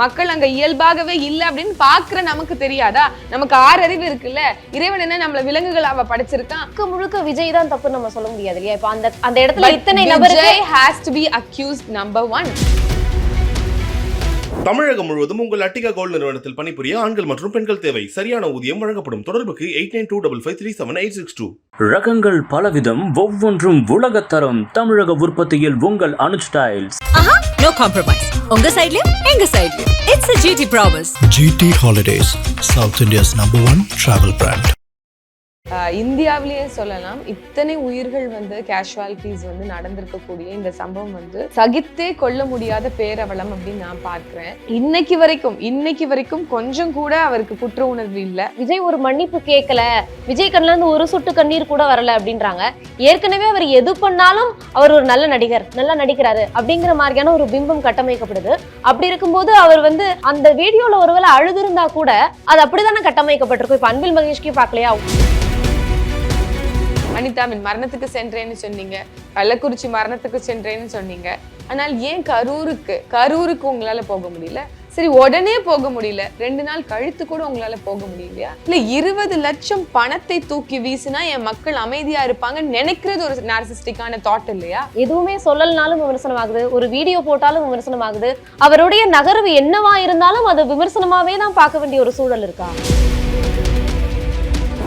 மக்கள் அங்க இயல்பாகவே இல்ல அப்படின்னு பாக்குற நமக்கு தெரியாதா? நமக்கு ஆறு அறிவு இருக்குல்ல? இறைவன் என்ன நம்மள விலங்குகள் அவ படைச்சிருக்கான்? முழுக்க முழுக்க விஜய் தான் தப்பு நம்ம சொல்ல முடியாது இல்லையா? இப்ப அந்த அந்த இடத்துல இத்தனை நபருக்கு has to be accused number one Tamilagam முழுவதும் உங்கள் அட்டிகா கோல்ட் நிறுவனத்தில் பணிபுரிய ஆண்கள் மற்றும் பெண்கள் தேவை. சரியான ஊதியம் வழங்கப்படும். தொடர்புக்கு eight nine two double five three seven eight six two. ரகங்கள் பலவிதம் ஒவ்வொன்றும் உலகத்தரம் தமிழக உற்பத்தியில் உங்கள் அனுஜ் டைல்ஸ். ஆஹா நோ காம்ப்ரமைஸ் உங்க சைடுலயும் எங்க சைடுலயும் it's a GT promise GT Holidays, South India's number one travel brand. ஆஹ் இந்தியாவிலேயே சொல்லலாம். இத்தனை உயிர்கள் வந்து கேஷுவாலிட்டிஸ் வந்து நடந்திருக்கக்கூடிய இந்த சம்பவம் வந்து சகித்தே கொள்ள முடியாத பேரவலம் அப்படின்னு நான் பார்க்கிறேன். இன்னைக்கு வரைக்கும் இன்னைக்கு வரைக்கும் கொஞ்சம் கூட அவருக்கு குற்ற உணர்வு இல்லை. விஜய் ஒரு மன்னிப்பு கேட்கல. விஜய் கண்ணில் இருந்து ஒரு சொட்டு கண்ணீர் கூட வரல அப்படின்றாங்க. ஏற்கனவே அவர் எது பண்ணாலும் அவர் ஒரு நல்ல நடிகர் நல்லா நடிக்கிறாரு அப்படிங்கிற மாதிரியான ஒரு பிம்பம் கட்டமைக்கப்படுது. அப்படி இருக்கும்போது அவர் வந்து அந்த வீடியோல ஒருவேளை அழுதுருந்தா கூட அது அப்படிதானே கட்டமைக்கப்பட்டிருக்கும். இப்ப அன்பில் மகேஷ்கே பார்க்கலையா? அனிதாவின் மரணத்துக்கு சென்றேன்னு சொன்னீங்க. கள்ளக்குறிச்சி மரணத்துக்கு சென்றேன்னு சொன்னீங்க. ஆனால் ஏன் கரூருக்கு கரூருக்கு உங்களால போக முடியல? சரி உடனே போக முடியல. ரெண்டு நாள் கழித்து கூட உங்களால போக முடியலையா? இல்ல இருபது லட்சம் பணத்தை தூக்கி வீசினா என் மக்கள் அமைதியா இருப்பாங்கன்னு நினைக்கிறது ஒரு நார்சிஸ்டிக்கான தாட் இல்லையா? எதுவுமே சொல்லலனாலும் விமர்சனம் ஆகுது ஒரு வீடியோ போட்டாலும் விமர்சனம் ஆகுது அவருடைய நகர்வு என்னவா இருந்தாலும் அது விமர்சனமாவே தான் பார்க்க வேண்டிய ஒரு சூழல் இருக்கா?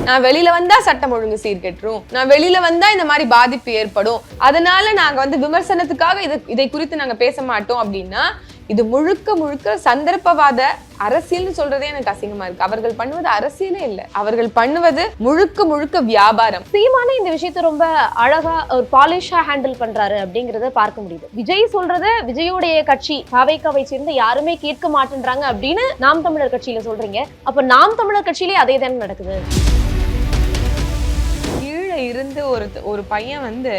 நான் வெளியில வந்தா சட்டம் ஒழுங்கு சீர்கெட்டுரும். நான் வெளியில வந்தா இந்த மாதிரி பாதிப்பு ஏற்படும். அதனால நாங்க வந்து விமர்சனத்துக்காக இதை இதை குறித்து நாங்க பேச மாட்டோம் அப்படின்னா இது முழுக்க முழுக்க சந்தர்ப்பவாத அரசியல்னு சொல்றதே எனக்கு அசிங்கமா இருக்கு. அவர்கள் பண்ணுவது அரசியலே இல்ல. அவர்கள் பண்ணுவது முழுக்க முழுக்க வியாபாரம். சீமான இந்த விஷயத்தை ரொம்ப அழகா ஒரு பாலிஷா ஹேண்டில் பண்றாரு அப்படிங்கறத பார்க்க முடியுது. விஜய் சொல்றத விஜயோடைய கட்சி பாவைக்காவை சேர்ந்து யாருமே கேட்க மாட்டேன்றாங்க அப்படின்னு நாம் தமிழர் கட்சியில சொல்றீங்க. அப்ப நாம் தமிழர் கட்சியிலே அதே தானே நடக்குது? இருந்து ஒரு ஒரு பையன் வந்து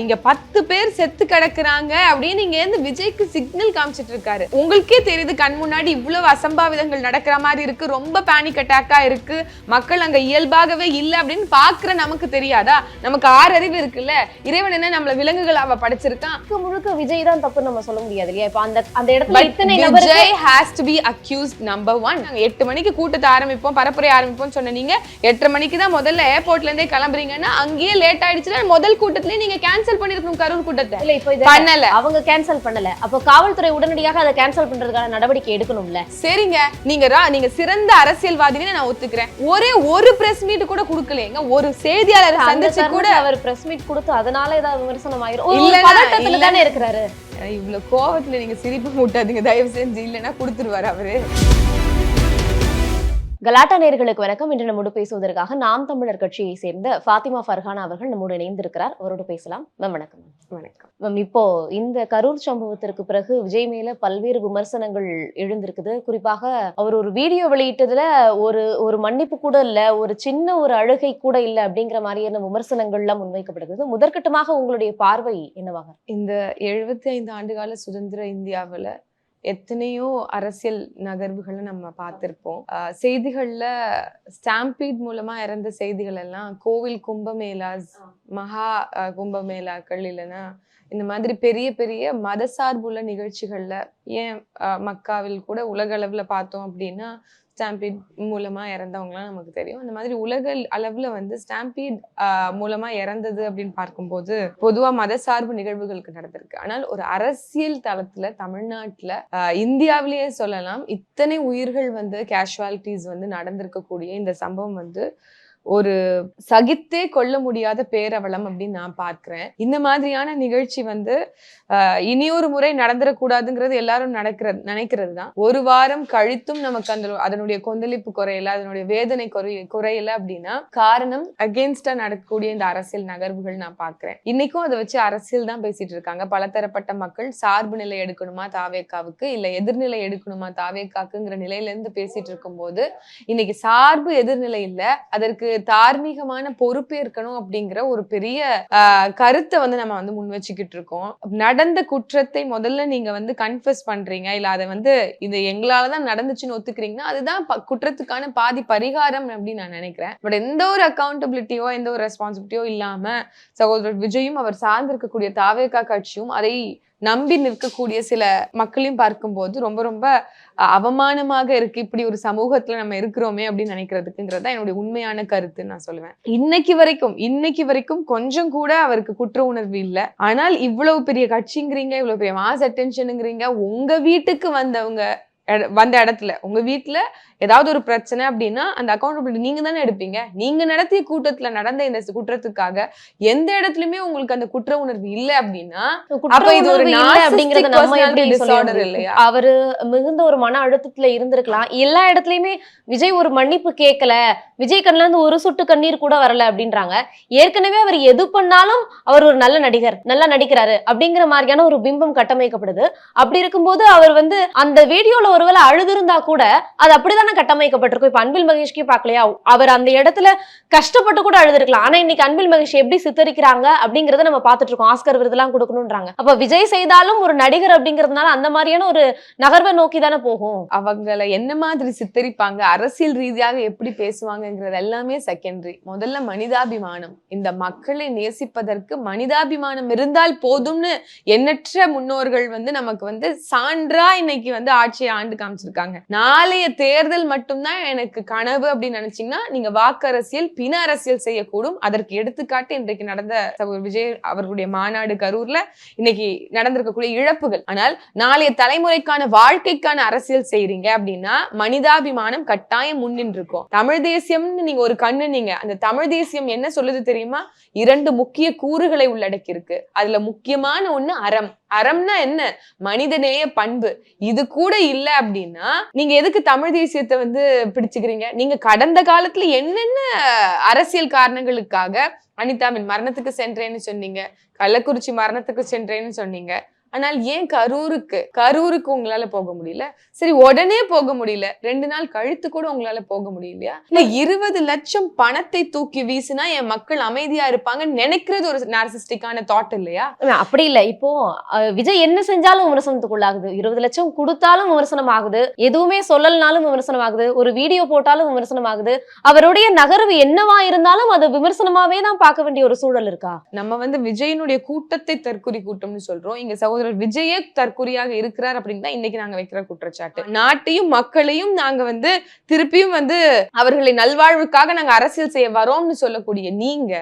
இங்க பத்து பேர் செத்து கிடக்குறாங்க அப்படின்னு இங்க இருந்து விஜய்க்கு சிக்னல் காமிச்சிட்டு இருக்காரு. உங்களுக்கே தெரியுது கண் முன்னாடி இவ்வளவு அசம்பாவிதங்கள் நடக்கிற மாதிரி இருக்கு. ரொம்ப பேனிக் அட்டாக்கா இருக்கு. மக்கள் அங்க இயல்பாகவே இல்ல அப்படின்னு பாக்குற நமக்கு தெரியாதா? நமக்கு ஆறு அறிவு இருக்குல்ல? இறைவன் என்ன நம்மள விலங்குகள் அவ படைச்சிருக்கான்? முழுக்க முழுக்க விஜய் தான் தப்பு நம்ம சொல்ல முடியாது இல்லையா? இப்ப அந்த அந்த இடத்துல இத்தனை Vijay has to be accused number one நாங்க எட்டு மணிக்கு கூட்டத்தை ஆரம்பிப்போம் பரப்புரை ஆரம்பிப்போம் சொன்ன நீங்க. எட்டரை மணிக்கு தான் முதல்ல ஏர்போர்ட்ல இருந்தே கிளம்புறீங்கன்னா அங்கேயே லேட் ஆயிடுச்சுன்னா முதல் கூட்டத்திலேயே நீங்க கேன்சல் பண்ணிருக்கணும் கரூர் கூட்டத்தை. இல்ல இப்ப இத பண்ணல. அவங்க கேன்சல் பண்ணல. அப்போ காவல்துறை உடனடியாக அதை கேன்சல் பண்றதுக்கான நடவடிக்கை எடுக்கணும்ல? சரிங்க. நீங்க நீங்க சிறந்த அரசியல்வாதின்னு நான் ஒத்துக்கிறேன். ஒரே ஒரு பிரஸ் மீட் கூட கொடுக்கலையேங்க ஒரு செய்தியாளர் சந்திச்சு கூட அவர் பிரஸ் மீட் கொடுத்து அதனால ஏதாவது விமர்சனம் ஆயிரும். பதட்டத்துல தானே இருக்கிறாரு? இவ்வளவு கோவத்துல நீங்க சிரிப்பு மூட்டாதீங்க. தயவு செஞ்சு இல்லைன்னா கொடுத்துருவாரு அவரு. கலாட்டா நேர்களுக்கு வணக்கம். இன்று நம்மோடு பேசுவதற்காக நாம் தமிழர் கட்சியை சேர்ந்த ஃபாத்திமா ஃபர்ஹானா அவர்கள் நம்மோடு இணைந்திருக்கிறார். அவரோடு பேசலாம். மேம் வணக்கம். வணக்கம். மேம் இப்போ இந்த கரூர் சம்பவத்திற்கு பிறகு விஜய் மேல பல்வேறு விமர்சனங்கள் எழுந்திருக்குது. குறிப்பாக அவர் ஒரு வீடியோ வெளியிட்டதுல ஒரு ஒரு மன்னிப்பு கூட இல்ல ஒரு சின்ன ஒரு அழுகை கூட இல்ல அப்படிங்கிற மாதிரியான விமர்சனங்கள்லாம் முன்வைக்கப்படுகிறது. முதற்கட்டமாக உங்களுடைய பார்வை என்னவாக? இந்த எழுபத்தி ஐந்து ஆண்டுகால சுதந்திர இந்தியாவுல எத்தனையோ அரசியல் நகர்வுகளை நம்ம பார்த்திருப்போம். செய்திகள்ல ஸ்டாம்பீட் மூலமா இறந்த செய்திகள் எல்லாம் கோவில் கும்பமேளாஸ் மகா கும்பமேளாக்கள் இல்லைன்னா இந்த மாதிரி பெரிய பெரிய மதசார்புள்ள நிகழ்ச்சிகள்ல ஏன் மக்காவில் கூட உலக அளவுல பார்த்தோம் அப்படின்னா ஸ்டாம்பீட் மூலமா இறந்தவங்கலாம் நமக்கு தெரியும். அந்த மாதிரி உலக அளவுல வந்து ஸ்டாம்பீட் மூலமா இறந்தது அப்படின்னு பார்க்கும்போது பொதுவா மதசார்பு நிகழ்வுகளுக்கு நடந்திருக்கு. ஆனால் ஒரு அரசியல் தளத்துல தமிழ்நாட்டுல இந்தியாவிலேயே சொல்லலாம் இத்தனை உயிர்கள் வந்து கேஷுவாலிட்டிஸ் வந்து நடந்திருக்கக்கூடிய இந்த சம்பவம் வந்து ஒரு சகித்தே கொள்ள முடியாத பேரவலம் அப்படின்னு நான் பார்க்கிறேன். இந்த மாதிரியான நிகழ்ச்சி வந்து ஆஹ் இனியொரு முறை நடந்துடக்கூடாதுங்கிறது எல்லாரும் நடக்கிறது நினைக்கிறது தான். ஒரு வாரம் கழித்தும் நமக்கு அந்த அதனுடைய கொந்தளிப்பு குறையல அதனுடைய வேதனை குறைய குறையல அப்படின்னா காரணம் அகேன்ஸ்டா நடக்கக்கூடிய இந்த அரசியல் நகர்வுகள் நான் பார்க்கிறேன். இன்னைக்கும் அதை வச்சு அரசியல் தான் பேசிட்டு இருக்காங்க. பலதரப்பட்ட மக்கள் சார்பு நிலை எடுக்கணுமா தாவேக்காவுக்கு இல்ல எதிர்நிலை எடுக்கணுமா தாவேக்காக்குங்கிற நிலையில இருந்து பேசிட்டு இருக்கும்போது இன்னைக்கு சார்பு எதிர்நிலை இல்ல. அதற்கு தார்மீகமான பொறுப்பேற்கணும் அப்படிங்கிற ஒரு பெரிய கருத்தை வந்து நம்ம வந்து முன் வச்சுக்கிட்டு இருக்கோம். நடந்த குற்றத்தை முதல்ல நீங்க வந்து கன்ஃபஸ் பண்றீங்க. இல்ல அதை வந்து இது எங்களாலதான் நடந்துச்சுன்னு ஒத்துக்கிறீங்கன்னா அதுதான் குற்றத்துக்கான பாதி பரிகாரம் அப்படின்னு நான் நினைக்கிறேன். பட் எந்த ஒரு அக்கௌண்டபிலிட்டியோ எந்த ஒரு ரெஸ்பான்சிபிலிட்டியோ இல்லாம சகோதரர் விஜயும் அவர் சார்ந்திருக்கக்கூடிய தாவேகா கட்சியும் அதை நம்பி நிற்கக்கூடிய சில மக்களையும் பார்க்கும்போது ரொம்ப ரொம்ப அஹ், அவமானமாக இருக்கு. இப்படி ஒரு சமூகத்துல நம்ம இருக்கிறோமே அப்படின்னு நினைக்கிறதுக்குங்கிறது தான் என்னுடைய உண்மையான கருத்துன்னு நான் சொல்லுவேன். இன்னைக்கு வரைக்கும் இன்னைக்கு வரைக்கும் கொஞ்சம் கூட அவருக்கு குற்ற உணர்வு இல்லை. ஆனால் இவ்வளவு பெரிய கட்சிங்கிறீங்க இவ்வளவு பெரிய மாஸ் அட்டென்ஷனுங்கிறீங்க உங்க வீட்டுக்கு வந்தவங்க வந்த இடத்துல. உங்க வீட்ல ஏதாவது ஒரு பிரச்சனை அப்படின்னா அந்த அக்கௌண்டபிலிட்டி நீங்க தானே எடுப்பீங்க. நீங்க நடத்திய கூட்டத்துல நடந்த இந்த குற்றத்துக்காக எந்த இடத்துலயுமே உங்களுக்கு அந்த குற்ற உணர்வு இல்லை அப்படின்னா அப்ப இது ஒரு அப்படிங்கறத நம்ம எப்படி? இல்லையா? அவரு மிகுந்த ஒரு மன அழுத்தத்துல இருந்திருக்கலாம். எல்லா இடத்துலயுமே விஜய் ஒரு மன்னிப்பு கேட்கல விஜய் கண்ணுல இருந்து ஒரு சொட்டு கண்ணீர் கூட வரல அப்படின்றாங்க. ஏற்கனவே அவர் எது பண்ணாலும் அவர் ஒரு நல்ல நடிகர் நல்லா நடிக்கிறாரு அப்படிங்கிற மாதிரியான ஒரு பிம்பம் கட்டமைக்கப்படுது. அப்படி இருக்கும்போது அவர் வந்து அந்த வீடியோல ஒருவேளை அழுதுருந்தா கூட அது அப்படிதானே கட்டமைக்கப்பட்டிருக்கும்? இப்ப அன்பில் மகேஷ்கே பாக்கலையா அவர் அந்த இடத்துல கஷ்டப்பட்டு கூட அழுதுருக்கலாம். ஆனா இன்னைக்கு அன்பில் மகேஷ் எப்படி சித்தரிக்கிறாங்க அப்படிங்கறத நம்ம பாத்துட்டு இருக்கோம் ஆஸ்கர் விருதெல்லாம் கொடுக்கணும்ன்றாங்க. அப்ப விஜய் செய்தாலும் ஒரு நடிகர் அப்படிங்கறதுனால அந்த மாதிரியான ஒரு நகர்வை நோக்கி தானே போகும். அவங்கள என்ன மாதிரி சித்தரிப்பாங்க? அரசியல் ரீதியாக எப்படி பேசுவாங்கங்கிறது எல்லாமே செகண்டரி முதல்ல மனிதாபிமானம். இந்த மக்களை நேசிப்பதற்கு மனிதாபிமானம் இருந்தால் போதும்னு எண்ணற்ற முன்னோர்கள் வந்து நமக்கு வந்து சான்றா இன்னைக்கு வந்து ஆட்சியை ஆண்டு காமிச்சிருக்காங்க. நாளைய தேர்தல் மட்டும்தான் எனக்கு கனவு அப்படின்னு நினைச்சீங்கன்னா நீங்க வாக்கு அரசியல் பின அரசியல் செய்யக்கூடும். அதற்கு எடுத்துக்காட்டு இன்றைக்கு நடந்த விஜய் அவர்களுடைய மாநாடு கரூர்ல இன்னைக்கு நடந்திருக்கக்கூடிய இழப்புகள். ஆனால் நாளைய தலைமுறைக்கான வாழ்க்கைக்கான அரசியல் செய்யறீங்க அப்படின்னா மனிதாபிமானம் கட்டாயம் முன்னின்று இருக்கும் தமிழ் தேசியம்னு நீங்க ஒரு கண்ணு நீங்க அந்த தமிழ் தேசியம் என்ன சொல்லுது தெரியுமா? இரண்டு முக்கிய கூறுகளை உள்ளடக்கி இருக்கு அதுல முக்கியமான ஒண்ணு அறம். அறம்னா என்ன? மனிதநேய பண்பு. இது கூட இல்ல அப்படின்னா நீங்க எதுக்கு தமிழ் தேசியத்தை வந்து பிடிச்சுக்கிறீங்க? நீங்க கடந்த காலத்துல என்னென்ன அரசியல் காரணங்களுக்காக அனிதாவின் மரணத்துக்கு சென்றேன்னு சொன்னீங்க கள்ளக்குறிச்சி மரணத்துக்கு சென்றேன்னு சொன்னீங்க ஆனால் ஏன் கரூருக்கு கரூருக்கு உங்களால போக முடியல? சரி உடனே போக முடியல. ரெண்டு நாள் கழித்து கூட உங்களால போக முடியலையா? இல்ல இருபது லட்சம் பணத்தை தூக்கி வீசினா என் மக்கள் அமைதியா இருப்பாங்க நினைக்கிறது ஒரு நார்சிஸ்டிக்கான தாட் இல்லையா? அப்படி இல்ல. இப்போ விஜய் என்ன செஞ்சாலும் விமர்சனத்துக்குள்ளாகுது இருபது லட்சம் கொடுத்தாலும் விமர்சனம் ஆகுது. எதுவுமே சொல்லலனாலும் விமர்சனம் ஆகுது. ஒரு வீடியோ போட்டாலும் விமர்சனம் ஆகுது. அவருடைய நகர்வு என்னவா இருந்தாலும் அது விமர்சனமாவே தான் பார்க்க வேண்டிய ஒரு சூழல் இருக்கா? நம்ம வந்து விஜயனுடைய கூட்டத்தை தற்குறி கூட்டம்னு சொல்றோம். இங்க சகோதரர் விஜயே தற்கொலையாக இருக்கிறார் அப்படின்னு தான் இன்னைக்கு நாங்க வைக்கிற குற்றச்சாட்டு. நாட்டையும் மக்களையும் நாங்க வந்து திருப்பியும் வந்து அவர்களை நல்வாழ்வுக்காக நாங்க அரசியல் செய்ய வரோம்னு சொல்லக்கூடிய நீங்க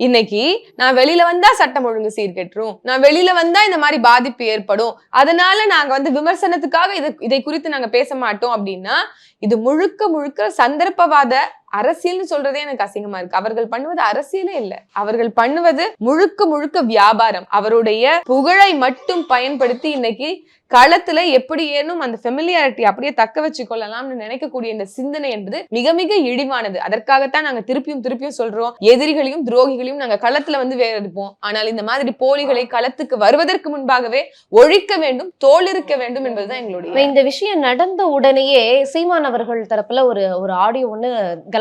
இன்னைக்கு நான் வெளியில வந்தா சட்டம் ஒழுங்கு சீர்கெட்டுரும். நான் வெளியில வந்தா இந்த மாதிரி பாதிப்பு ஏற்படும். அதனால நாங்க வந்து விமர்சனத்துக்காக இது இதை குறித்து நாங்க பேச மாட்டோம் அப்படின்னா இது முழுக்க முழுக்க சந்தர்ப்பவாத அரசியல்னு சொல்றதே எனக்கு அசிங்கமா இருக்கு. அவர்கள் பண்ணுவது அரசியலே இல்ல. அவர்கள் பண்ணுவது முழுக்க முழுக்க வியாபாரம். அவருடைய புகழை மட்டும் பயன்படுத்தி இன்னைக்கு களத்துல எப்படி ஏனும் அந்த ஃபெமிலியாரிட்டி அப்படியே தக்க வச்சு கொள்ளலாம்னு நினைக்கக்கூடிய இந்த சிந்தனை என்பது மிக மிக இழிவானது. அதற்காகத்தான் நாங்க திருப்பியும் திருப்பியும் சொல்றோம். எதிரிகளையும் துரோகிகளையும் நாங்க களத்துல வந்து வேறெடுப்போம் ஆனால் இந்த மாதிரி போலிகளை களத்துக்கு வருவதற்கு முன்பாகவே ஒழிக்க வேண்டும் தோலிருக்க வேண்டும் என்பதுதான் எங்களுடைய இந்த விஷயம் நடந்த உடனேயே சீமான் அவர்கள் தரப்புல ஒரு ஒரு ஆடியோ ஒண்ணு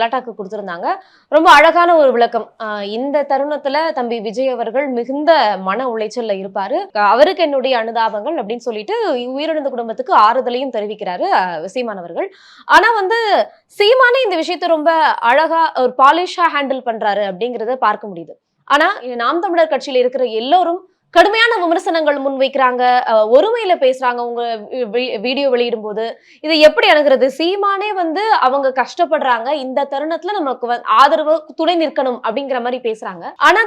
கலாட்டாக்கு கொடுத்துருந்தாங்க. ரொம்ப அழகான ஒரு விளக்கம். இந்த தருணத்துல தம்பி விஜய் அவர்கள் மிகுந்த மன உளைச்சல்ல இருப்பாரு. அவருக்கு என்னுடைய அனுதாபங்கள் அப்படின்னு சொல்லிட்டு உயிரிழந்த குடும்பத்துக்கு ஆறுதலையும் தெரிவிக்கிறாரு ஆஹ் சீமான் அவர்கள். ஆனா வந்து சீமானே இந்த விஷயத்தை ரொம்ப அழகா ஒரு பாலிஷா ஹேண்டில் பண்றாரு அப்படிங்கிறத பார்க்க முடியுது. ஆனா நாம் தமிழர் கட்சியில இருக்கிற எல்லோரும் கடுமையான விமர்சனங்கள் முன்வைக்கிறாங்க. வைக்கிறாங்க ஒருமையில பேசுறாங்க உங்க வீடியோ வெளியிடும் போது இதை எப்படி அணுகிறது? சீமானே வந்து அவங்க கஷ்டப்படுறாங்க. இந்த தருணத்துல நமக்கு ஆதரவு துணை நிற்கணும் அப்படிங்கிற மாதிரி பேசுறாங்க. ஆனா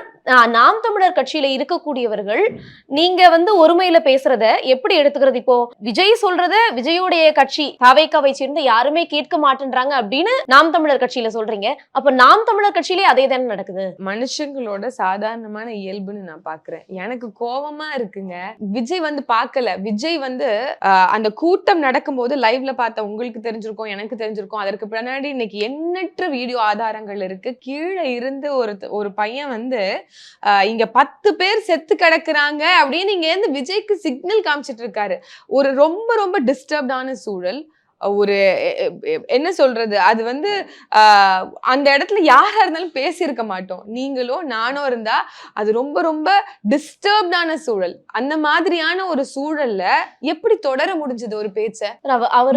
நாம் தமிழர் கட்சியில இருக்கக்கூடியவர்கள் நீங்க வந்து ஒருமையில பேசுறத எப்படி எடுத்துக்கிறது இப்போ? விஜய் சொல்றத விஜயோடைய கட்சி தாவேக்காவை சேர்ந்து யாருமே கேட்க மாட்டேன்றாங்க அப்படின்னு நாம் தமிழர் கட்சியில சொல்றீங்க. அப்ப நாம் தமிழர் கட்சியிலே அதே தானே நடக்குது? மனுஷங்களோட சாதாரணமான இயல்புன்னு நான் பாக்குறேன். எனக்கு கோவமா இருக்குங்க. விஜய் வந்து பார்க்கல. விஜய் வந்து ஆஹ், அந்த கூட்டம் நடக்கும்போது லைவ்ல பார்த்த உங்களுக்கு தெரிஞ்சிருக்கும் எனக்கு தெரிஞ்சிருக்கும். அதற்கு பின்னாடி இன்னைக்கு எண்ணற்ற வீடியோ ஆதாரங்கள் இருக்கு. கீழே இருந்து ஒரு ஒரு பையன் வந்து ஆஹ், இங்க பத்து பேர் செத்து கிடக்குறாங்க அப்படின்னு இங்க இருந்து விஜய்க்கு சிக்னல் காமிச்சிட்டு இருக்காரு. ஒரு ரொம்ப ரொம்ப டிஸ்டர்ப்டான சூழல். ஒரு என்ன சொல்றது? அது வந்து அந்த இடத்துல யாரா இருந்தாலும் பேசியிருக்க மாட்டோம். நீங்களோ நானோ இருந்தா அது ரொம்ப ரொம்ப டிஸ்டர்ப்டான சூழல். அந்த மாதிரியான ஒரு சூழல்ல எப்படி தொடர முடிஞ்சது ஒரு பேச்ச?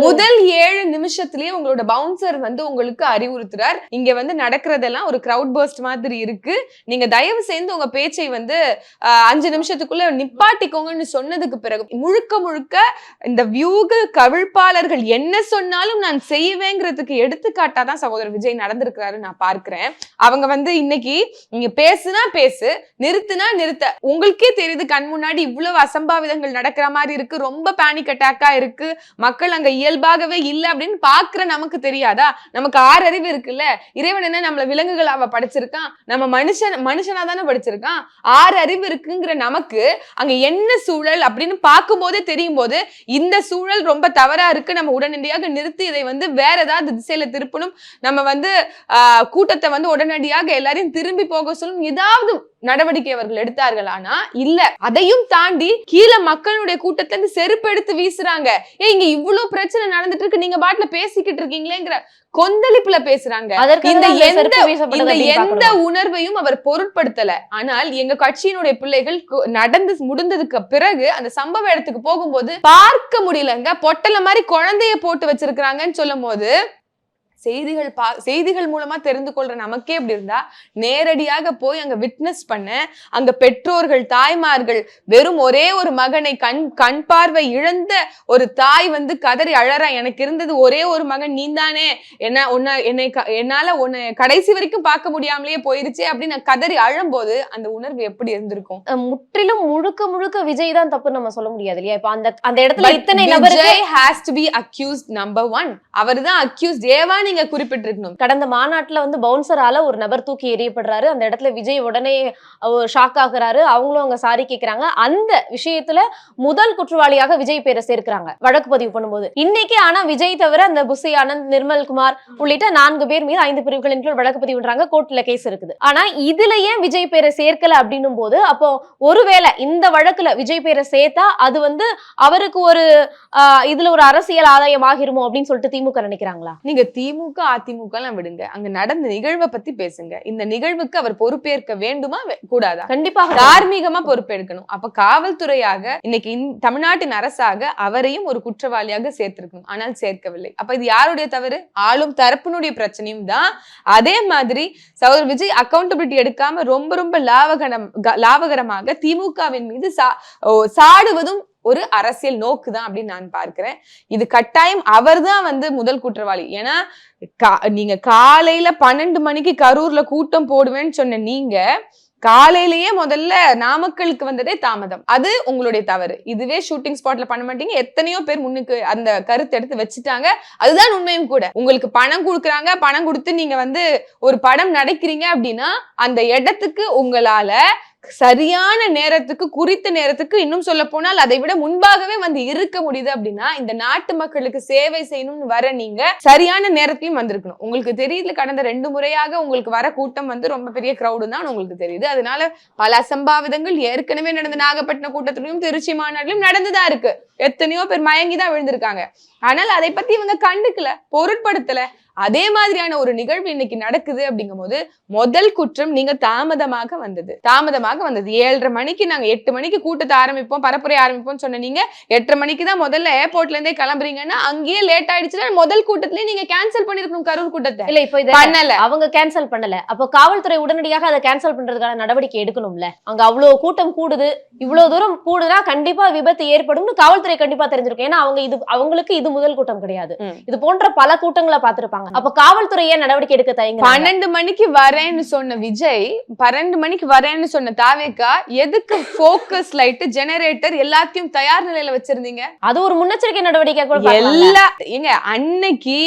முதல் ஏழு நிமிஷத்திலேயே உங்களோட பவுன்சர் வந்து உங்களுக்கு அறிவுறுத்துறார். இங்க வந்து நடக்கிறதெல்லாம் ஒரு கிரவுட் பர்ஸ்ட் மாதிரி இருக்கு. நீங்க தயவு செய்து உங்க பேச்சை வந்து அஞ்சு நிமிஷத்துக்குள்ள நிப்பாட்டிக்கோங்கன்னு சொன்னதுக்கு பிறகு முழுக்க முழுக்க இந்த வியூக கவிழ்ப்பாளர்கள் என்ன சொன்னாலும் நான் செய்வேங்கிறதுக்கு எடுத்துக்காட்டா தான் சகோதரர் விஜய் நடந்திருக்கிறாரு நான் பார்க்கிறேன். அவங்க வந்து இன்னைக்கு நீங்க பேசுனா பேசு நிறுத்துனா நிறுத்த. உங்களுக்கே தெரியுது கண் முன்னாடி இவ்வளவு அசம்பாவிதங்கள் நடக்கிற மாதிரி இருக்கு ரொம்ப பேனிக் அட்டாக்கா இருக்கு. மக்கள் அங்க இயல்பாகவே இல்ல அப்படின்னு பாக்குற நமக்கு தெரியாதா? நமக்கு ஆறு அறிவு இருக்குல்ல? இறைவன் என்ன நம்மள விலங்குகளாவ படைச்சிருக்கான்? நம்ம மனுஷன் மனுஷனா தானே படிச்சிருக்கான்? ஆறு அறிவு இருக்குங்கிற நமக்கு அங்க என்ன சூழல் அப்படின்னு பார்க்கும் போதே தெரியும் போது இந்த சூழல் ரொம்ப தவறா இருக்கு. நம்ம உடனடி உடனடியாக நிறுத்தி இதை வந்து வேற ஏதாவது திசையில திருப்பணும். நம்ம வந்து கூட்டத்தை வந்து உடனடியாக எல்லாரையும் திரும்பி போக சொல்லணும் ஏதாவது நடவடிக்கை அவர்கள் எடுத்தார்கள். ஆனா இல்ல. அதையும் தாண்டி கீழே மக்களுடைய கூட்டத்துல இருந்து செருப்பு எடுத்து வீசுறாங்க. ஏ இங்க இவ்வளவு பிரச்சனை நடந்துட்டு இருக்கு நீங்க பாட்டுல பேசிக்கிட்டு இருக்கீங்களேங்கிற கொந்தளிப்புல பேசுறாங்க. இந்த எந்த இந்த எந்த. உணர்வையும் அவர் பொருட்படுத்தல. ஆனால் எங்க கட்சியினுடைய பிள்ளைகள் நடந்து முடிந்ததுக்கு பிறகு அந்த சம்பவ இடத்துக்கு போகும்போது பார்க்க முடியலங்க. பொட்டல மாதிரி குழந்தைய போட்டு வச்சிருக்காங்கன்னு சொல்லும் போது செய்திகள் பா செய்திகள் மூலமா தெரிந்து கொள்ற நமக்கே இப்படி இருந்தா நேரடியாக போய் அங்க விட்னஸ் பண்ண. அங்க பெற்றோர்கள் தாய்மார்கள் வெறும் ஒரே ஒரு மகனை கண் கண் பார்வை இழந்த ஒரு தாய் வந்து கதறி அழறா எனக்கு இருந்தது ஒரே ஒரு மகன் நீந்தானே என்ன உன்னை என்னை என்னால உன்னை கடைசி வரைக்கும் பார்க்க முடியாமலேயே போயிருச்சே அப்படின்னு கதறி அழும்போது அந்த உணர்வு எப்படி இருந்திருக்கும்? முற்றிலும் முழுக்க முழுக்க விஜய் தான் தப்புன்னு நம்ம சொல்ல முடியாது இல்லையா? இப்ப அந்த அந்த இடத்துல இத்தனை Vijay has to be accused number one அவர் தான் அக்யூஸ்ட் ஏவா நீங்க குறிப்பிட்டிருக்கணும். கடந்த மாநாட்டுல வந்து பவுன்சரால ஒரு நபர் தூக்கி எறியப்படுறாரு. அந்த இடத்துல விஜய் உடனே ஷாக் ஆகுறாரு. அவங்களும் அவங்க சாரி கேக்குறாங்க. அந்த விஷயத்துல முதல் குற்றவாளியாக விஜய் பேரை சேர்க்கிறாங்க. வழக்கு பதிவு பண்ணும்போது. இன்னைக்கு ஆனா விஜய் தவிர அந்த புசி ஆனந்த் நிர்மல் குமார் உள்ளிட்ட நான்கு பேர் மீது ஐந்து பிரிவுகளின் கீழ் வழக்கு பதிவு பண்றாங்க கோர்ட்ல கேஸ் இருக்குது. ஆனா இதுல ஏன் விஜய் பேரை சேர்க்கல அப்படின்னும் போது அப்போ ஒருவேளை இந்த வழக்குல விஜய் பேரை சேர்த்தா அது வந்து அவருக்கு ஒரு இதுல ஒரு அரசியல் ஆதாயம் ஆகிருமோ அப்படின்னு சொல்லிட்டு திமுக நினைக்கிறாங்களா? நீங்க திமுக அதிமுக எல்லாம் விடுங்க. அங்க நடந்த நிகழ்வை பத்தி பேசுங்க. இந்த நிகழ்வுக்கு அவர் பொறுப்பேற்க வேண்டுமா கூடாதா? கண்டிப்பாக. தார்மீகமா பொறுப்பெடுக்கணும் அப்ப காவல்துறையாக இன்னைக்கு தமிழ்நாட்டின் அரசாக அவரையும் ஒரு குற்றவாளியாக சேர்த்திருக்கணும். ஆனால் சேர்க்கவில்லை. அப்ப இது யாருடைய தவறு? ஆளும் தரப்பினுடைய பிரச்சனையும் தான். அதே மாதிரி சௌர் விஜய் அக்கௌண்டபிலிட்டி எடுக்காம ரொம்ப ரொம்ப லாபகரம் க- லாபகரமாக திமுகவின் மீது சாடுவதும் ஒரு அரசியல் நோக்கு தான் அப்படின்னு நான் பார்க்கிறேன். இது கட்டாயம் அவர்தான் வந்து முதல் குற்றவாளி. ஏன்னா கா- நீங்க காலையில பன்னெண்டு மணிக்கு கரூர்ல கூட்டம் போடுவேன்னு சொன்ன நீங்க காலையிலேயே முதல்ல நாமக்கலுக்கு வந்ததே தாமதம். அது உங்களுடைய தவறு. இதுவே ஷூட்டிங் ஸ்பாட்ல பண்ண மாட்டீங்க. எத்தனையோ பேர் முன்னுக்கு அந்த கருத்து எடுத்து வச்சுட்டாங்க. அதுதான் உண்மையும் கூட. உங்களுக்கு பணம் கொடுக்குறாங்க. பணம் கொடுத்து நீங்க வந்து ஒரு படம் நடக்கிறீங்க அப்படின்னா அந்த இடத்துக்கு உங்களால சரியான நேரத்துக்கு குறித்த நேரத்துக்கு இன்னும் சொல்ல போனால் அதை விட முன்பாகவே வந்து இருக்க முடியுது அப்படின்னா இந்த நாட்டு மக்களுக்கு சேவை செய்யணும்னு வர நீங்க சரியான நேரத்திலையும் வந்திருக்கணும். உங்களுக்கு தெரியுது கடந்த ரெண்டு முறையாக உங்களுக்கு வர கூட்டம் வந்து ரொம்ப பெரிய கிரௌடு தான் உங்களுக்கு தெரியுது. அதனால பல அசம்பாவிதங்கள் ஏற்கனவே நடந்த நாகப்பட்டினம் கூட்டத்திலையும் திருச்சி மாநாட்டிலும் நடந்துதான் இருக்கு. எத்தனையோ பேர் மயங்கி தான் விழுந்திருக்காங்க. ஆனால் அதை பத்தி இவங்க கண்டுக்கல பொருட்படுத்தல. அதே மாதிரியான ஒரு நிகழ்வு இன்னைக்கு நடக்குது அப்படிங்கும்போது முதல் குற்றம் நீங்க தாமதமாக வந்தது. தாமதமாக வந்தது. ஏழரை மணிக்கு நாங்க எட்டு மணிக்கு கூட்டத்தை ஆரம்பிப்போம் பரப்புரை ஆரம்பிப்போம் சொன்ன நீங்க எட்டரை மணிக்கு தான் முதல்ல ஏர்போர்ட்ல இருந்தே கிளம்புறீங்கன்னா அங்கேயே லேட் ஆயிடுச்சுன்னா முதல் கூட்டத்திலேயே நீங்க கேன்சல் பண்ணிருக்கணும் கரூர் கூட்டத்தை. இல்ல இப்போ இத பண்ணல. அவங்க கேன்சல் பண்ணல. அப்போ காவல்துறை உடனடியாக அதை கேன்சல் பண்றதுக்கான நடவடிக்கை எடுக்கணும்ல? அங்க அவ்வளவு கூட்டம் கூடுது இவ்வளவு தூரம் கூடுனா கண்டிப்பா விபத்து ஏற்படும்னு காவல்துறை கண்டிப்பா தெரிஞ்சிருக்கும். ஏன்னா அவங்க இது அவங்களுக்கு இது முதல் கூட்டம் கிடையாது. இது போன்ற பல கூட்டங்களை பார்த்திருப்பாங்க. அப்ப காவல்துறை ஏன் நடவடிக்கை எடுக்க தயங்க பன்னெண்டு மணிக்கு வரேன்னு சொன்ன விஜய் பன்னெண்டு மணிக்கு வரேன்னு சொன்ன தாவேக்கா எதுக்கு ஃபோக்கஸ் லைட் ஜெனரேட்டர் எல்லாத்தையும் தயார் நிலையில வச்சிருந்தீங்க? அது ஒரு முன்னெச்சரிக்கை நடவடிக்கை கூட. எல்லா ஏங்க அன்னைக்கு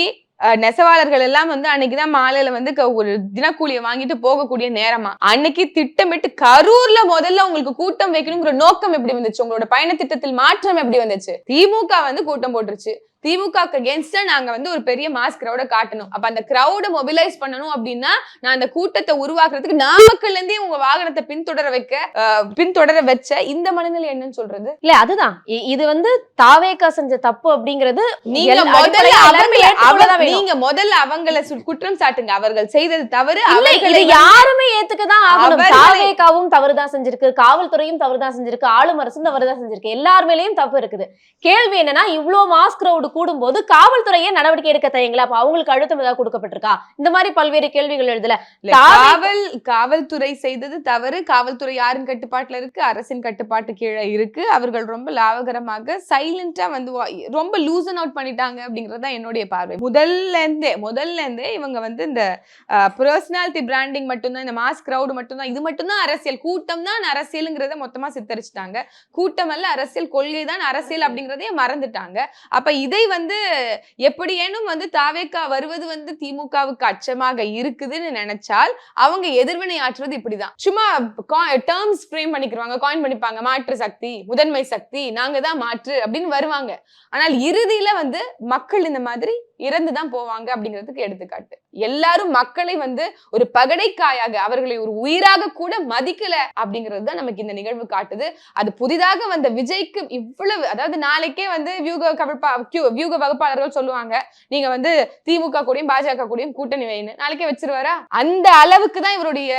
நெசவாளர்கள் எல்லாம் வந்து அன்னைக்குதான் மாலையில வந்து ஒரு தினக்கூலியை வாங்கிட்டு போகக்கூடிய நேரமா? அன்னைக்கு திட்டமிட்டு கரூர்ல முதல்ல உங்களுக்கு கூட்டம் வைக்கணுங்கிற நோக்கம் எப்படி வந்துச்சு? உங்களோட பயண திட்டத்தில் மாற்றம் எப்படி வந்துச்சு? திமுக வந்து கூட்டம் போட்டுருச்சு. திமுகக்கு அகேன்ஸ்டா நாங்க வந்து ஒரு பெரிய மாஸ் கிரௌட காட்டணும். அப்ப அந்த கிரௌட மொபிலைஸ் பண்ணணும் அப்படின்னா நான் அந்த கூட்டத்தை உருவாக்குறதுக்கு நாமக்கல்ல இருந்தே உங்க வாகனத்தை பின்தொடர வைக்க பின்தொடர வச்ச இந்த மனநிலை என்னன்னு சொல்றது? இல்ல அதுதான். இது வந்து தாவேக்கா செஞ்ச தப்பு அப்படிங்கிறது நீங்க முதல்ல அவங்கள. நீங்க முதல்ல அவங்கள குற்றம் சாட்டுங்க. அவர்கள் செய்தது தவறு. அவர்களை யாருமே ஏத்துக்கதான் ஆகணும். தாவேக்காவும் தவறுதான் செஞ்சிருக்கு. காவல்துறையும் தவறுதான் செஞ்சிருக்கு. ஆளும் அரசும் தவறுதான் செஞ்சிருக்கு. எல்லார் மேலயும் தப்பு இருக்குது. கேள்வி என்னன்னா இவ்ளோ மாஸ் கிரௌடு கூடும்போது காவல்துறையே நடவடிக்கை எடுக்க தயங்கல. அப்ப அவங்களுக்கு அழுத்தம் ஏதாவது கொடுக்கப்பட்டிருக்கா? இந்த மாதிரி பல்வேறு கேள்விகள் எழுதல. காவல் காவல்துறை செய்தது தவறு. காவல்துறை யாரின் கட்டுப்பாட்டுல இருக்கு? அரசின் கட்டுப்பாட்டு கீழே இருக்கு. அவர்கள் ரொம்ப லாபகரமாக சைலண்டா வந்து ரொம்ப லூசன் அவுட் பண்ணிட்டாங்க அப்படிங்கறது தான் என்னுடைய பார்வை. முதல்ல இருந்தே முதல்ல இருந்தே இவங்க வந்து இந்த பர்சனாலிட்டி பிராண்டிங் மட்டும்தான் இந்த மாஸ் கிரவுட் மட்டும்தான் இது மட்டும்தான் அரசியல். கூட்டம் தான் அரசியலுங்கிறத மொத்தமா சித்தரிச்சிட்டாங்க. கூட்டம் அல்ல அரசியல் கொள்கை தான் அரசியல் அப்படிங்கறதையே மறந்துட்டாங்க. அப்ப இதை வந்து எப்படியேனும் வந்து தாவேக்கா வருவது வந்து திமுகவுக்கு அச்சமாக இருக்குதுன்னு நினைச்சால் அவங்க எதிர்வினை ஆற்றுவது இப்படிதான். சும்மா டேர்ம்ஸ் ஃப்ரேம் பண்ணிக்கிறாங்க காயின் பண்ணிப்பாங்க மாற்று சக்தி முதன்மை சக்தி நாங்க தான் மாற்று அப்படின்னு வருவாங்க. ஆனால் இறுதியில வந்து மக்கள் இந்த மாதிரி இறந்து தான் போவாங்க அப்படிங்கிறதுக்கு எடுத்துக்காட்டு. எல்லாரும் மக்களை வந்து ஒரு பகடைக்காயாக அவர்களை ஒரு உயிராக கூட மதிக்கல அப்படிங்கிறது தான் நமக்கு இந்த நிகழ்வு காட்டுது. அது புதிதாக வந்த விஜய்க்கு இவ்வளவு அதாவது நாளைக்கே வந்து வியூக கவிழ்ப்பா வியூக வகுப்பாளர்கள் சொல்லுவாங்க நீங்க வந்து திமுக கூடயும் பாஜக கூடயும் கூட்டணி வைன்னு. நாளைக்கே வச்சிருவாரா? அந்த அளவுக்கு தான் இவருடைய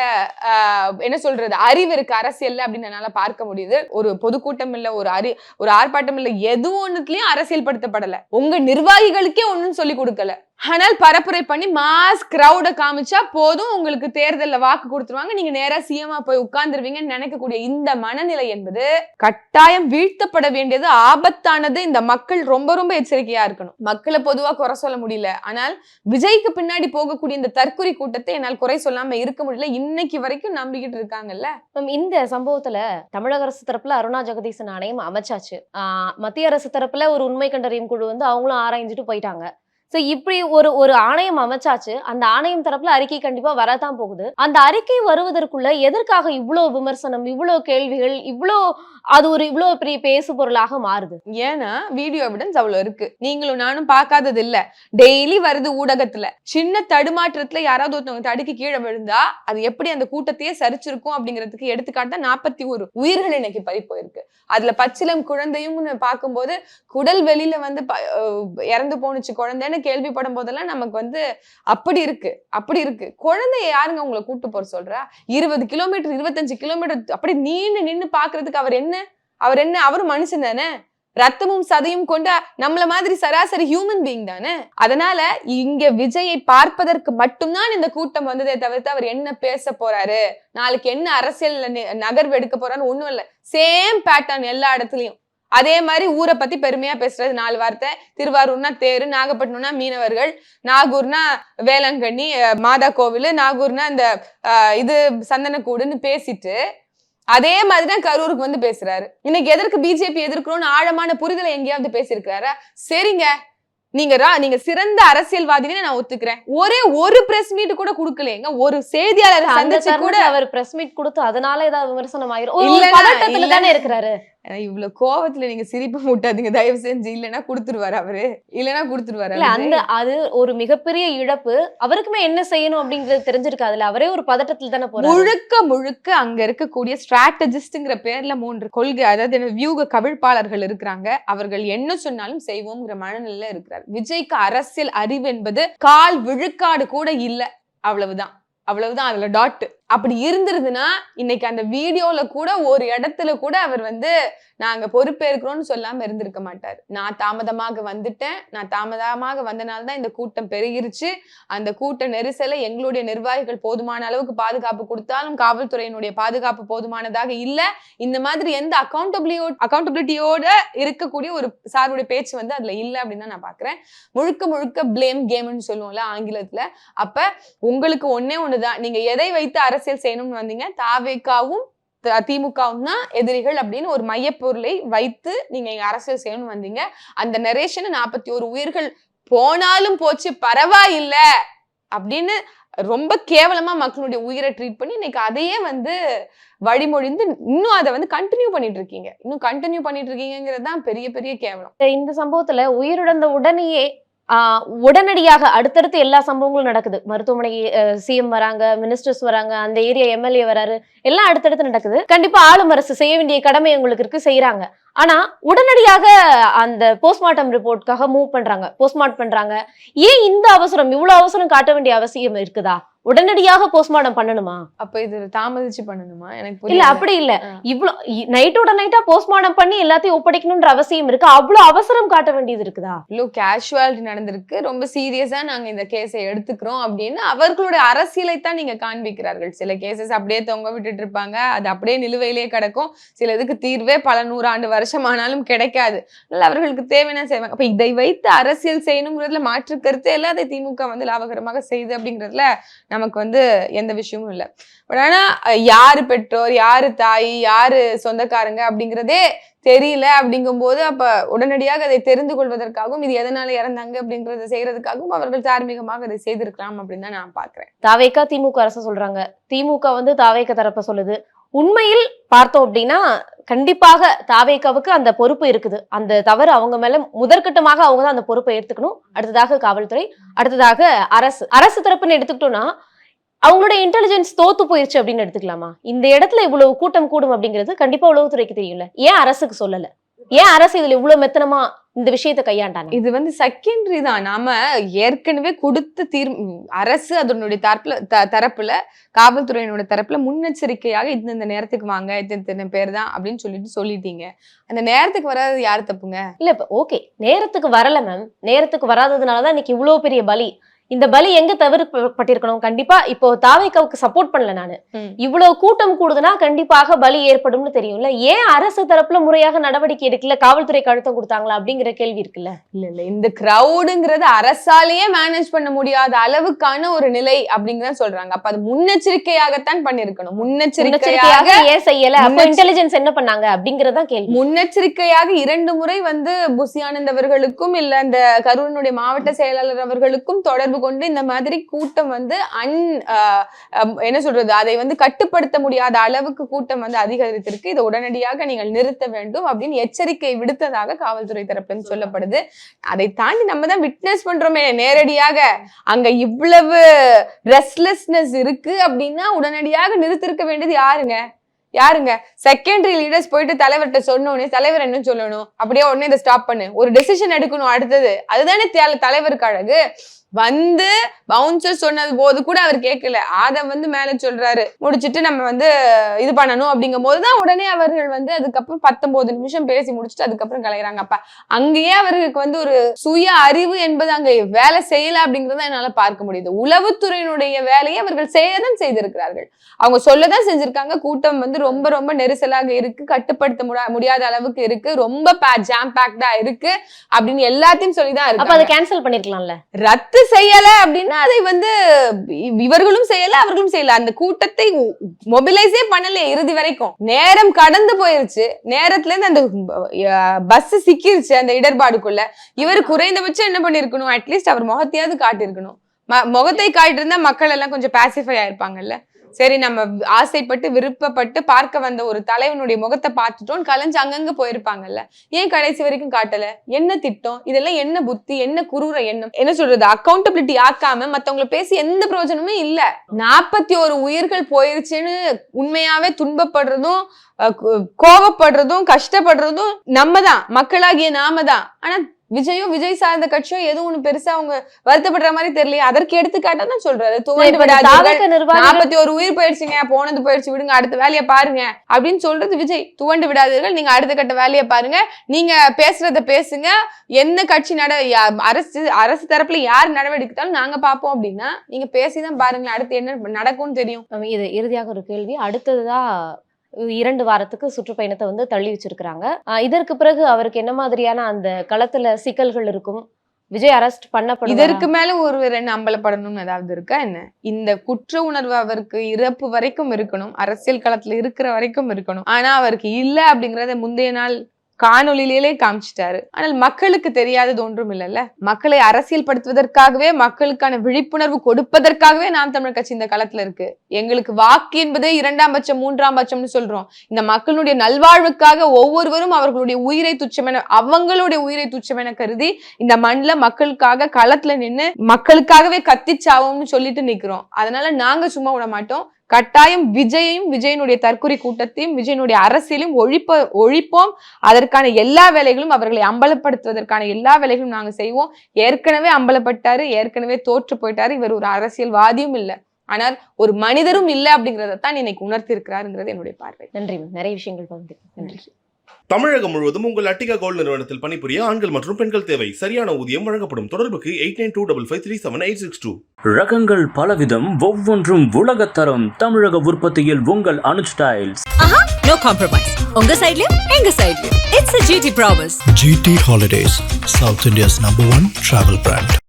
ஆஹ், என்ன சொல்றது அறிவு இருக்கு அரசியல் அப்படின்னு என்னால பார்க்க முடியுது. ஒரு பொதுக்கூட்டம் இல்ல ஒரு அறி ஒரு ஆர்ப்பாட்டம் இல்ல எது ஒண்ணுலயும் அரசியல் படுத்தப்படல உங்க நிர்வாகிகளுக்கே ஒண்ணும் சொல்லி கொடுக்கல. ஆனால் பரப்புரை பண்ணி மாஸ் கிரௌட காமிச்சா போதும் உங்களுக்கு தேர்தல்ல வாக்கு கொடுத்துருவாங்க. நீங்க நேரா சிஎம்ஆ போய் உட்கார்ந்துருவீங்கன்னு நினைக்கக்கூடிய இந்த மனநிலை என்பது கட்டாயம் வீழ்த்தப்பட வேண்டியது ஆபத்தானது. இந்த மக்கள் ரொம்ப ரொம்ப எச்சரிக்கையா இருக்கணும். மக்களை பொதுவா குறை சொல்ல முடியல. ஆனால் விஜய்க்கு பின்னாடி போகக்கூடிய இந்த தற்கொலை கூட்டத்தை என்னால் குறை சொல்லாம இருக்க முடியல. இன்னைக்கு வரைக்கும் நம்பிக்கிட்டு இருக்காங்கல்ல? மேம், இந்த சம்பவத்துல தமிழக அரசு தரப்புல அருணா ஜெகதீசன் ஆணையம் அமைச்சாச்சு. ஆஹ் மத்திய அரசு தரப்புல ஒரு உண்மை கண்டறியும் குழு வந்து அவங்களும் ஆராய்ஞ்சிட்டு போயிட்டாங்க. சோ இப்படி ஒரு ஒரு ஆணையம் அமைச்சாச்சு. அந்த ஆணையம் தரப்புல அறிக்கை கண்டிப்பா வரதான் போகுது. அந்த அறிக்கை வருவதற்குள்ள எதற்காக இவ்வளவு விமர்சனம் இவ்வளவு கேள்விகள் இவ்வளோ அது ஒரு இவ்வளவு பெரிய பேசு பொருளாக மாறுது? ஏன்னா வீடியோ எவிடன்ஸ் அவ்வளவு இருக்கு. நீங்களும் நானும் பார்க்காதது இல்ல டெய்லி வருது ஊடகத்துல. சின்ன தடுமாற்றத்துல யாராவது ஒருத்தவங்க தடுக்கி கீழே விழுந்தா அது எப்படி அந்த கூட்டத்தையே சரிச்சிருக்கும் அப்படிங்கிறதுக்கு எடுத்துக்காட்டு நாற்பத்தி ஒரு உயிர்கள் இன்னைக்கு பறி போயிருக்கு. அதுல பச்சிலம் குழந்தையும் பார்க்கும்போது குடல் வெளியில வந்து ப- இறந்து போனுச்சு குழந்தைன்னு கேள்விப்படும் போதெல்லாம் நமக்கு வந்து அப்படி இருக்கு அப்படி இருக்கு. குழந்தைய யாருங்க உங்களை கூட்டு போற சொல்றா? இருபது கிலோமீட்டர் இருபத்தஞ்சு கிலோமீட்டர் அப்படி நீண்டு நின்னு பாக்குறதுக்கு அவர் என்ன? அவர் என்ன? அவரும் மனுஷன் தானே? ரத்தமும் சதையும் கொண்ட நம்மள மாதிரி சராசரி ஹியூமன் பீயிங் தானே? அதனால இங்க விஜயை பார்ப்பதற்கு மட்டும்தான் இந்த கூட்டம் வந்ததே தவிர்த்து அவர் என்ன பேச போறாரு? நாளைக்கு என்ன அரசியல் நகர்வு எடுக்க போறான்னு ஒண்ணும் இல்ல. சேம் பேட்டர்ன் எல்லா இடத்துலயும். அதே மாதிரி ஊரை பத்தி பெருமையா பேசுறது நாலு வார்த்தை. திருவாரூர்னா தேரு நாகப்பட்டினம்னா மீனவர்கள் நாகூர்னா வேளாங்கண்ணி மாதா கோவில் நாகூர்னா இந்த இது சந்தனக்கூடுன்னு பேசிட்டு அதே மாதிரி தான் கரூருக்கு வந்து பேசுறாரு. இன்னைக்கு எதற்கு பிஜேபி எதிர்க்கணும்னு ஆழமான புரிதலை எங்கேயாவது பேசியிருக்காரா? சரிங்க. நீங்க நீங்க சிறந்த அரசியல்வாதின்னு நான் ஒத்துக்கிறேன். ஒரே ஒரு பிரஸ் மீட் கூட கொடுக்கலையேங்க. ஒரு செய்தியாளர் சந்திச்சு கூட அவர் பிரஸ் மீட் கொடுத்து அதனால ஏதாவது விமர்சனம் ஆயிரும். பதட்டத்துல தானே இருக்கிறாரு? இவ்வளவு கோவத்துல நீங்க சிரிப்பு மூட்டாதீங்க. தயவு செஞ்சு இல்லைன்னா கொடுத்துருவாரு அவரு. இல்லைன்னா கொடுத்துருவாரு இல்ல அந்த அது ஒரு மிகப்பெரிய இழப்பு. அவருக்குமே என்ன செய்யணும் அப்படிங்கிறது தெரிஞ்சிருக்காதுல்ல அவரே ஒரு பதட்டத்துல தானே போறாரு. முழுக்க முழுக்க அங்க இருக்கக்கூடிய ஸ்ட்ராட்டஜிஸ்ட்ங்கிற பேர்ல மூன்று கொள்கை அதாவது என்ன வியூக கவிழ்ப்பாளர்கள் இருக்கிறாங்க. அவர்கள் என்ன சொன்னாலும் செய்வோம்ங்கிற மனநிலையில இருக்கிறார். விஜய்க்கு அரசியல் அறிவு என்பது கால் விழுக்காடு கூட இல்ல. அவ்வளவுதான். அவ்வளவுதான் அதுல டாட் அப்படி இருந்திருதுன்னா இன்னைக்கு அந்த வீடியோல கூட ஒரு இடத்துல கூட அவர் வந்து நாங்க பொறுப்பேற்கிறோம்னு சொல்லாம இருந்திருக்க மாட்டார். நான் தாமதமாக வந்துட்டேன். நான் தாமதமாக வந்தனால தான் இந்த கூட்டம் பெருகிருச்சு. அந்த கூட்ட நெரிசலை எங்களுடைய நிர்வாகிகள் போதுமான அளவுக்கு பாதுகாப்பு கொடுத்தாலும் காவல்துறையினுடைய பாதுகாப்பு போதுமானதாக இல்ல. இந்த மாதிரி எந்த அக்கௌண்டபிளியோ அக்கௌண்டபிலிட்டியோட இருக்கக்கூடிய ஒரு சாருடைய பேச்சு வந்து அதுல இல்ல அப்படின்னு தான் நான் பாக்குறேன். முழுக்க முழுக்க பிளேம் கேம்னு சொல்லுவோம்ல ஆங்கிலத்துல. அப்ப உங்களுக்கு ஒன்னே ஒண்ணுதான். நீங்க எதை வைத்து அரசு அரசியல் செய்யணும்னு வந்தீங்க. தாவேக்காவும் திமுகவும் தான் எதிரிகள் அப்படின்னு ஒரு மையப்பொருளை வைத்து நீங்க இங்க அரசியல் செய்யணும்னு வந்தீங்க. அந்த நரேஷன் நாற்பத்தி ஒரு உயிர்கள் போனாலும் போச்சு பரவாயில்ல அப்படின்னு ரொம்ப கேவலமா மக்களுடைய உயிரை ட்ரீட் பண்ணி இன்னைக்கு அதையே வந்து வழிமொழிந்து இன்னும் அதை வந்து கண்டினியூ பண்ணிட்டு இருக்கீங்க. இன்னும் கண்டினியூ பண்ணிட்டு இருக்கீங்கிறது தான் பெரிய பெரிய கேவலம். இந்த சம்பவத்துல உயிரிழந்த உடனேயே உடனடியாக அடுத்தடுத்து எல்லா சம்பவங்களும் நடக்குது. மருத்துவமனை சிஎம் வராங்க மினிஸ்டர்ஸ் வராங்க அந்த ஏரியா எம்எல்ஏ வராரு எல்லாம் அடுத்தடுத்து நடக்குது. கண்டிப்பா ஆளும் அரசு செய்ய வேண்டிய கடமை உங்களுக்கு இருக்கு செய்யறாங்க ஆனா உடனடியாக அந்த போஸ்ட்மார்ட்டம் ரிப்போர்ட்காக மூவ் பண்றாங்க போஸ்ட்மார்ட் பண்றாங்க. ஏன் இந்த அவசரம் இவ்வளவு அவசரம் காட்ட வேண்டிய அவசியம் இருக்குதா? உடனடியாக போஸ்ட்மார்ட்டம் பண்ணணுமா? அப்ப இது தாமதிச்சு பண்ணணுமா? எனக்கு இல்ல அப்படி இல்ல. இவ்ளோ நைட்டோட நைட்டா போஸ்ட்மார்ட்டம் பண்ணி எல்லாத்தையும் ஒப்படைக்கணும்ன்ற அவசியம் இருக்கு? அவ்வளவு அவசரம் காட்ட வேண்டியது இருக்குதா? இவ்வளோ கேஷுவாலிட்டி நடந்திருக்கு. ரொம்ப சீரியஸா நாங்க இந்த கேஸை எடுத்துக்கிறோம் அப்படின்னு அவர்களுடைய அரசியலை தான் நீங்க காண்பிக்கிறார்கள். சில கேசஸ் அப்படியே தொங்க விட்டுட்டு இருப்பாங்க. அது அப்படியே நிலுவையிலேயே கிடக்கும். சில இதுக்கு தீர்வே பல நூறாண்டு வருஷமானாலும் கிடைக்காது. அதனால அவர்களுக்கு தேவையான செய்வாங்க. அப்ப இதை வைத்து அரசியல் செய்யணுங்கிறதுல மாற்று கருத்து எல்லாம் அதை திமுக வந்து லாபகரமாக செய்யுது அப்படிங்கிறதுல நமக்கு வந்து எந்த விஷயமும் இல்லை. பட் ஆனா யார் யாரு பெற்றோர் யாரு தாய் யாரு சொந்தக்காரங்க அப்படிங்கிறதே தெரியல அப்படிங்கும்போது அப்ப உடனடியாக அதை தெரிந்து கொள்வதற்காகவும் இது எதனால இறந்தாங்க அப்படிங்கறத செய்யறதுக்காகவும் அவர்கள் தார்மீகமாக அதை செய்திருக்கலாம் அப்படின்னு தான் நான் பாக்குறேன் தாவேக்கா திமுக அரசு சொல்றாங்க. திமுக வந்து தாவேக்க தரப்ப சொல்லுது. உண்மையில் பார்த்தோம் அப்படின்னா கண்டிப்பாக தாவேக்காவுக்கு அந்த பொறுப்பு இருக்குது. அந்த தவறு அவங்க மேல முதற்கட்டமாக அவங்க தான் அந்த பொறுப்பை எடுத்துக்கணும். அடுத்ததாக காவல்துறை அடுத்ததாக அரசு. அரசு தரப்புன்னு எடுத்துக்கிட்டோம்னா அவங்களோட இன்டெலிஜென்ஸ் தோத்து போயிருச்சு அப்படின்னு எடுத்துக்கலாமா? இந்த இடத்துல இவ்வளவு கூட்டம் கூடும் அப்படிங்கிறது கண்டிப்பா உளவுத்துறைக்கு தெரியும்ல. ஏன் அரசுக்கு சொல்லலை? ஏன் அரசு இதுல இவ்வளவு மெத்தனமா இந்த விஷயத்தை கையாண்டாங்க? இது வந்து செகண்டரி தான். நாம ஏற்கனவே கொடுத்த தீர் அரசு அதனுடைய தரப்புல தரப்புல காவல்துறையினோட தரப்புல முன்னெச்சரிக்கையாக இந்த இந்த நேரத்துக்கு வாங்க இத்தனை இத்தனை பேர் தான் அப்படின்னு சொல்லிட்டு சொல்லிட்டீங்க. அந்த நேரத்துக்கு வராது யார் தப்புங்க? இல்ல இப்ப ஓகே நேரத்துக்கு வரல மேம் நேரத்துக்கு வராததுனாலதான் இன்னைக்கு இவ்வளவு பெரிய பலி. இந்த பலி எங்க தவிர்க்கப்பட்டிருக்கணும் கண்டிப்பா இப்போ தாவேக்காவுக்கு சப்போர்ட் பண்ணல நானு. இவ்வளவு கூட்டம் கூடுதுன்னா கண்டிப்பாக பலி ஏற்படும்னு தெரியும்ல. ஏன் அரசு தரப்புல முறையாக நடவடிக்கை எடுக்கல? காவல்துறை அழுத்தம் கொடுத்தாங்களா? அப்படிங்கிற கேள்வி இருக்குல்ல. இல்ல இல்ல. இந்த கிரௌடுங்கிறது அரசாலேயே மேனேஜ் பண்ண முடியாத அளவுக்கான ஒரு நிலை அப்படிங்கிறத சொல்றாங்க. அப்ப அது முன்னெச்சரிக்கையாகத்தான் பண்ணிருக்கணும் முன்னெச்சரிக்கையாக ஏன் செய்யல? அப்போ இன்டெலிஜென்ஸ் என்ன பண்ணாங்க? அப்படிங்கறதான் கேள்வி. முன்னெச்சரிக்கையாக இரண்டு முறை வந்து புசி ஆனந்த் அவர்களுக்கும் இல்ல இந்த கரூரினுடைய மாவட்ட செயலாளர் அவர்களுக்கும் தொடர்பு கொண்டு இந்த மாதிரி கூட்டம் வந்து அன் ஆஹ் என்ன சொல்றது அதை வந்து கட்டுப்படுத்த முடியாத அளவுக்கு கூட்டம் வந்து அதிகரித்திருக்கு. இதை உடனடியாக நீங்கள் நிறுத்த வேண்டும் அப்படின்னு எச்சரிக்கை விடுத்ததாக காவல்துறை தரப்புன்னு சொல்லப்படுது. அதை தாண்டி நம்ம தான் விட்னஸ் பண்றோமே நேரடியாக. அங்க இவ்வளவு ரெஸ்ட்லெஸ்னஸ் இருக்கு அப்படின்னா உடனடியாக நிறுத்திருக்க வேண்டியது யாருங்க? யாருங்க? செகண்டரி லீடர்ஸ் போயிட்டு தலைவர்கிட்ட சொன்ன உடனே தலைவர் என்ன சொல்லணும்? அப்படியே உடனே இதை ஸ்டாப் பண்ணு. ஒரு டெசிஷன் எடுக்கணும் அடுத்தது. அதுதானே தலைவருக்கு அழகு. வந்து பவுன்சர் சொன்னது போது கூட அவர் கேட்கல. அத வந்து மேல சொல்றாரு. முடிச்சிட்டு நம்ம வந்து இது பண்ணணும் அப்படிங்கும் போதுதான் உடனே அவர்கள் வந்து அதுக்கப்புறம் பத்தொன்பது நிமிஷம் பேசி முடிச்சுட்டு அதுக்கப்புறம் கலைகிறாங்க அப்ப. அங்கேயே அவர்களுக்கு வந்து ஒரு சுய அறிவு என்பது அங்க வேலை செய்யல அப்படிங்கறத என்னால பார்க்க முடியுது. உளவுத்துறையினுடைய வேலையை அவர்கள் செய்யதான் செய்திருக்கிறார்கள். அவங்க சொல்லதான் செஞ்சிருக்காங்க. கூட்டம் வந்து ரொம்ப ரொம்ப நெரிசலாக இருக்கு. கட்டுப்படுத்த முடியா- முடியாத அளவுக்கு இருக்கு. ரொம்ப ஜாம் பேக்டா இருக்கு. அப்படின்னு எல்லாத்தையும் சொல்லிதான் இருக்கு அதை கேன்சல் பண்ணிருக்கலாம்ல? ரத்து செய்யல அப்படின்னா அதை வந்து இவர்களும் செய்யல அவர்களும் செய்யல. அந்த கூட்டத்தை மொபிலைஸே பண்ணல இறுதி வரைக்கும். நேரம் கடந்து போயிருச்சு. நேரத்துல இருந்து அந்த பஸ் சிக்கிருச்சு அந்த இடர்பாடுக்குள்ள. இவர் குறைந்தபட்சம் என்ன பண்ணிருக்கணும்? அட்லீஸ்ட் அவர் முகத்தையாவது காட்டியிருக்கணும். ம- முகத்தை காட்டியிருந்தா மக்கள் எல்லாம் கொஞ்சம் பாசிஃபை ஆயிருப்பாங்கல்ல? சரி நம்ம ஆசைப்பட்டு விருப்பப்பட்டு பார்க்க வந்த ஒரு தலைவனுடைய முகத்தை பார்த்துட்டோம் கலைஞ்சு அங்கங்க போயிருப்பாங்கல்ல. ஏன் கடைசி வரைக்கும் காட்டல? என்ன திட்டம்? இதெல்லாம் என்ன புத்தி? என்ன குரூர எண்ணம்? என்ன சொல்றது? அக்கௌண்டபிலிட்டி ஆக்காம மத்தவங்கள பேசி எந்த பிரயோஜனமும் இல்ல. நாற்பத்தி ஒரு உயிர்கள் போயிருச்சுன்னு உண்மையாவே துன்பப்படுறதும் அஹ், கோவப்படுறதும் கஷ்டப்படுறதும் நம்ம தான் மக்களாகிய நாம தான் ஆனா விஜயும் விஜய் சார்ந்த கட்சியும் எதுவும் ஒண்ணு பெருசா அவங்க வருத்தப்படுற மாதிரி தெரியலையே. அதற்கு எடுத்துக்காட்டா தான் சொல்றாரு துவண்டு விடாதீர்கள். நாற்பத்தி ஒரு உயிர் போயிடுச்சுங்க. போனது போயிடுச்சு விடுங்க. அடுத்த வேலையை பாருங்க. அப்படின்னு சொல்றது விஜய். துவண்டு விடாதீர்கள். நீங்க அடுத்த கட்ட வேலையை பாருங்க. நீங்க பேசுறத பேசுங்க. என்ன கட்சி நட அரசு அரசு தரப்புல யார் நடவடிக்கைத்தாலும் நாங்க பார்ப்போம் அப்படின்னா நீங்க பேசிதான் பாருங்களேன். அடுத்து என்ன நடக்கும்னு தெரியும். இது இறுதியாக ஒரு கேள்வி. அடுத்ததுதான் இரண்டு வாரத்துக்கு சுற்றுப்பயணத்தை வந்து தள்ளி வச்சிருக்கிறாங்க. இதற்கு பிறகு அவருக்கு என்ன மாதிரியான அந்த களத்துல சிக்கல்கள் இருக்கும்? விஜய் அரெஸ்ட் பண்ணப்படும் இதற்கு மேல ஒரு ரெண்டு அம்பலப்படணும்னு ஏதாவது இருக்கா என்ன? இந்த குற்ற உணர்வு அவருக்கு இறப்பு வரைக்கும் இருக்கணும். அரசியல் களத்துல இருக்கிற வரைக்கும் இருக்கணும். ஆனா அவருக்கு இல்ல அப்படிங்கறத முந்தைய நாள் காணொலியிலே காமிச்சிட்டாரு. ஆனால் மக்களுக்கு தெரியாதது ஒன்றும் இல்லைல்ல. மக்களை அரசியல் படுத்துவதற்காகவே மக்களுக்கான விழிப்புணர்வு கொடுப்பதற்காகவே நாம் தமிழர் கட்சி இந்த களத்துல இருக்கு. எங்களுக்கு வாக்கு என்பதே இரண்டாம் பட்சம் மூன்றாம் பட்சம்னு சொல்றோம். இந்த மக்களுடைய நல்வாழ்வுக்காக ஒவ்வொருவரும் அவர்களுடைய உயிரை துச்சமென அவங்களுடைய உயிரை துச்சமென கருதி இந்த மண்ணில் மக்களுக்காக களத்துல நின்று மக்களுக்காகவே கத்திச்சாவோம்னு சொல்லிட்டு நிக்கிறோம். அதனால நாங்க சும்மா விட மாட்டோம். கட்டாயம் விஜயையும் விஜயனுடைய தற்கொலை கூட்டத்தையும் விஜயனுடைய அரசியலையும் ஒழிப்ப ஒழிப்போம். அதற்கான எல்லா வேலைகளும் அவர்களை அம்பலப்படுத்துவதற்கான எல்லா வேலைகளும் நாங்க செய்வோம். ஏற்கனவே அம்பலப்பட்டாரு ஏற்கனவே தோற்று போயிட்டாரு. இவர் ஒரு அரசியல்வாதியும் இல்ல. ஆனால் ஒரு மனிதரும் இல்ல அப்படிங்கறத தான் இன்னைக்கு உணர்த்தி இருக்கிறாருங்கிறது என்னுடைய பார்வை. நன்றி நிறைய விஷயங்கள் பகிர்ந்து நன்றி. தமிழகம் முழுவதும் உங்கள் அட்டிகா கோல்டு நிறுவனத்தில் பணிபுரிய ஆண்கள் மற்றும் பெண்கள் தேவை சரியான ஊதியம் வழங்கப்படும் தொடர்புக்கு eight nine two double five three seven eight six two ரகங்கள் பலவிதம் ஒவ்வொன்றும் உலகத்தரம் தமிழக உற்பத்தியில் உங்கள் Anuj tiles Aha, no compromise. உங்க சைடுலயும் எங்க சைடுலயும். It's a GT promise. GT Holidays, South India's number one travel brand.